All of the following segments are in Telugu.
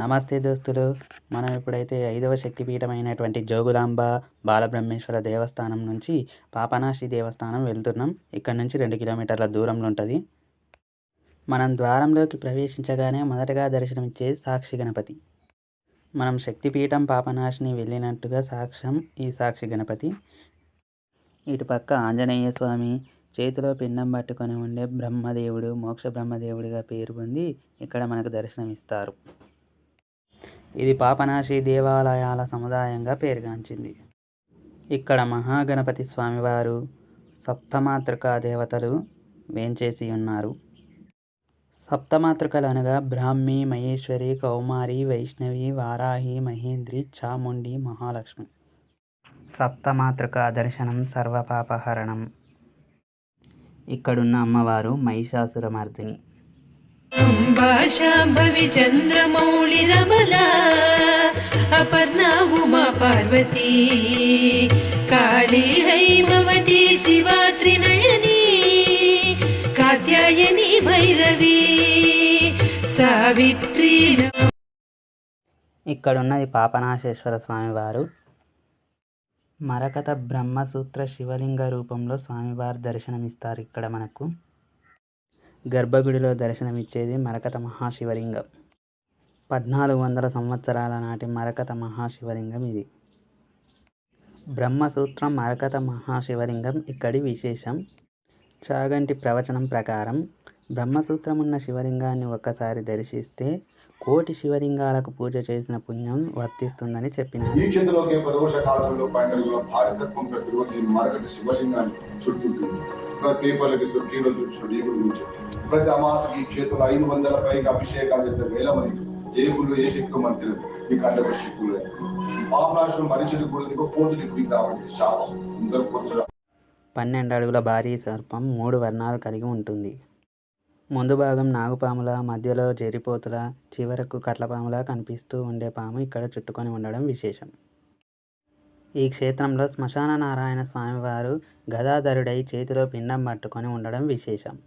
నమస్తే దోస్తులు. మనం ఇప్పుడైతే ఐదవ శక్తిపీఠం అయినటువంటి జోగులాంబ బాలబ్రహ్మేశ్వర దేవస్థానం నుంచి పాపనాశి దేవస్థానం వెళ్తున్నాం. ఇక్కడ నుంచి రెండు కిలోమీటర్ల దూరంలో ఉంటుంది. మనం ద్వారంలోకి ప్రవేశించగానే మొదటగా దర్శనమిచ్చేది సాక్షి గణపతి. మనం శక్తిపీఠం పాపనాశిని వెళ్ళినట్టుగా సాక్ష్యం ఈ సాక్షి గణపతి. ఇటుపక్క ఆంజనేయ స్వామి చేతిలో పిండం పట్టుకొని ఉండే బ్రహ్మదేవుడు మోక్ష బ్రహ్మదేవుడిగా పేరు పొంది ఇక్కడ మనకు దర్శనమిస్తారు. ఇది పాపనాశి దేవాలయాల సముదాయంగా పేరుగాంచింది. ఇక్కడ మహాగణపతి స్వామివారు సప్తమాతృకా దేవతలు వేంచేసి ఉన్నారు. సప్తమాతృకలు అనగా బ్రాహ్మి మహేశ్వరి కౌమారి వైష్ణవి వారాహి మహేంద్రి చాముండి మహాలక్ష్మి. సప్తమాతృక దర్శనం సర్వపాపహరణం. ఇక్కడున్న అమ్మవారు మహిషాసురమర్దిని. అంబాశాంభవి చంద్రమౌళిరమల అపర్ణా ఉమా పార్వతీ కాళీ హైమవతి శివా త్రినయని కాత్యాయని భైరవి సావిత్రి ఇక్కడున్నది పాపనాశేశ్వర స్వామివారు. మరకత బ్రహ్మసూత్ర శివలింగ రూపంలో స్వామివారు దర్శనమిస్తారు ఇక్కడ మనకు. గర్భగుడిలో దర్శనమిచ్చేది మరకత మహాశివలింగం. పద్నాలుగు వందల సంవత్సరాల నాటి మరకత మహాశివలింగం ఇది. బ్రహ్మసూత్రం మరకత మహాశివలింగం ఇక్కడి విశేషం. చాగంటి ప్రవచనం ప్రకారం బ్రహ్మసూత్రం ఉన్న శివలింగాన్ని ఒక్కసారి దర్శిస్తే కోటి శివలింగాలకు పూజ చేసిన పుణ్యం వర్తిస్తుందని చెప్పినారు. ఈ చేతిలోకి కాలంలో పైన భారీ సర్పం ప్రతిరోజు మరొకటి శివలింగాన్ని చుట్టుతుంది ప్రతి పేపర్లకి సుఖీలో చూసిన ఈ గురించి ప్రతి అమాసకి చేతులు ఐదు వందల పైగా అభిషేకాలు చేస్తే వేల మంది ఏ గుళ్ళు ఏ శక్తి మనకు తెలియదు. ఈ కళ్ళ శక్తులు పాపనాశనం మనిషికి గుడికి పోటీకి మీకు రావాలి శాపం. పొద్దున పన్నెండు అడుగుల భారీ సర్పం మూడు వర్ణాలు కలిగి ఉంటుంది. ముందు భాగం నాగుపాముల మధ్యలో జరిపోతుల చివరకు కట్లపాములా కనిపిస్తూ ఉండే పాము ఇక్కడ చుట్టుకొని ఉండడం విశేషం. ఈ క్షేత్రంలో శ్మశాన నారాయణ స్వామివారు గదాధరుడై చేతిలో పిండం పట్టుకొని ఉండడం విశేషం.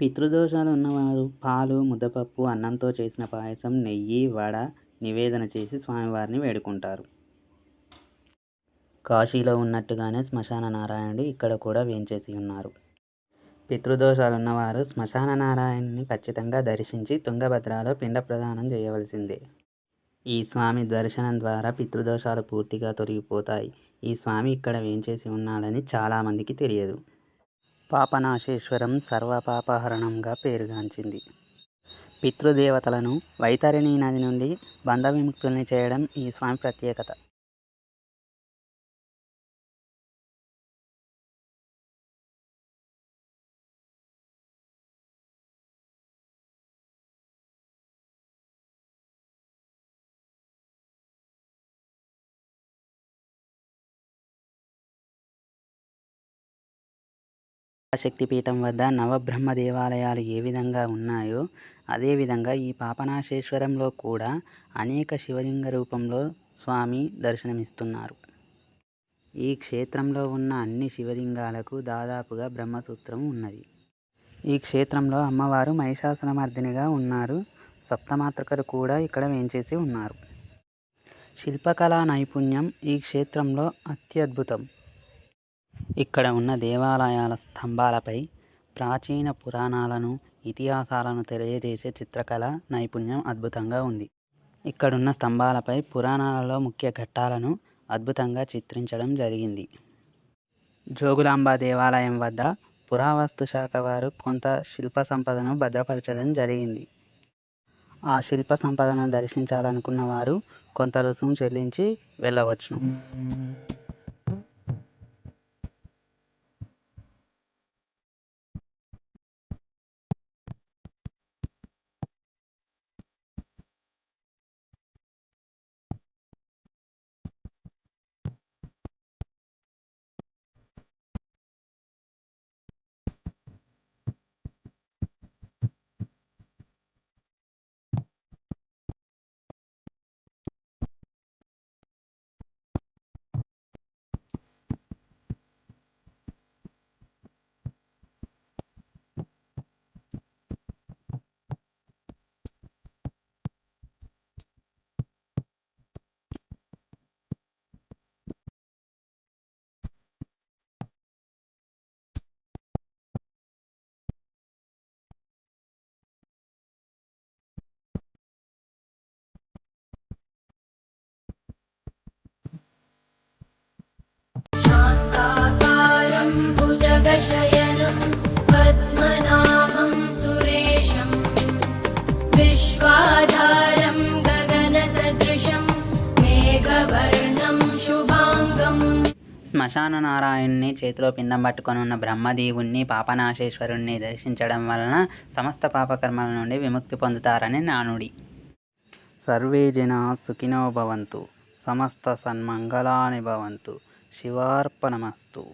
పితృదోషాలు ఉన్నవారు పాలు ముద్దపప్పు అన్నంతో చేసిన పాయసం నెయ్యి వడ నివేదన చేసి స్వామివారిని వేడుకుంటారు. కాశీలో ఉన్నట్టుగానే శ్మశాన నారాయణుడు ఇక్కడ కూడా వేంచేసి ఉన్నారు. పితృదోషాలు ఉన్నవారు శ్మశాన నారాయణుని ఖచ్చితంగా దర్శించి తుంగభద్రలో పిండ ప్రదానం చేయవలసిందే. ఈ స్వామి దర్శనం ద్వారా పితృదోషాలు పూర్తిగా తొలగిపోతాయి. ఈ స్వామి ఇక్కడ వేంచేసి ఉన్నాడని చాలామందికి తెలియదు. పాపనాశేశ్వరం సర్వపాపహరణంగా పేరుగాంచింది. పితృదేవతలను వైతరిణి నది నుండి బంధ విముక్తుల్ని చేయడం ఈ స్వామి ప్రత్యేకత. శక్తిపీఠం వద్ద నవబ్రహ్మ దేవాలయాలు ఏ విధంగా ఉన్నాయో అదేవిధంగా ఈ పాపనాశేశ్వరంలో కూడా అనేక శివలింగ రూపంలో స్వామి దర్శనమిస్తున్నారు. ఈ క్షేత్రంలో ఉన్న అన్ని శివలింగాలకు దాదాపుగా బ్రహ్మసూత్రం ఉన్నది. ఈ క్షేత్రంలో అమ్మవారు మహిషాసనమర్దినిగా ఉన్నారు. సప్తమాతృకలు కూడా ఇక్కడ వేంచేసి ఉన్నారు. శిల్పకళా నైపుణ్యం ఈ క్షేత్రంలో అత్యద్భుతం. ఇక్కడ ఉన్న దేవాలయాల స్తంభాలపై ప్రాచీన పురాణాలను ఇతిహాసాలను తెలియజేసే చిత్రకళ నైపుణ్యం అద్భుతంగా ఉంది. ఇక్కడున్న స్తంభాలపై పురాణాలలో ముఖ్య ఘట్టాలను అద్భుతంగా చిత్రించడం జరిగింది. జోగులాంబ దేవాలయం వద్ద పురావస్తు శాఖ వారు కొంత శిల్ప సంపదను భద్రపరచడం జరిగింది. ఆ శిల్ప సంపదను దర్శించాలనుకున్న వారు కొంత రుసుము చెల్లించి వెళ్ళవచ్చు. శ్మశాన నారాయణ్ణి చేతిలో పిండం పట్టుకొని ఉన్న బ్రహ్మదేవుణ్ణి పాపనాశేశ్వరుణ్ణి దర్శించడం వలన సమస్త పాపకర్మల నుండి విముక్తి పొందుతారని నానుడి. సర్వే జన సుఖినో భవంతు సమస్త సన్మంగళాని భవంతు శివార్పణమస్తు.